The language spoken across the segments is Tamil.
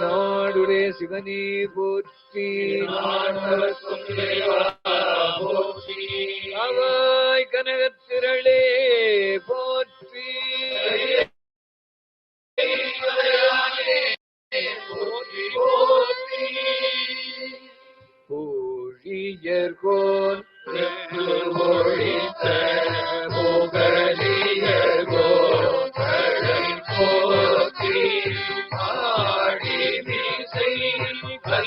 நாடுடைய சிவனே போற்றி. அவாய் கனகத்திரளே போற்றி. கோழியர்கோன் மொழித்த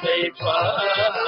sleep.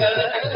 Ờ, yeah.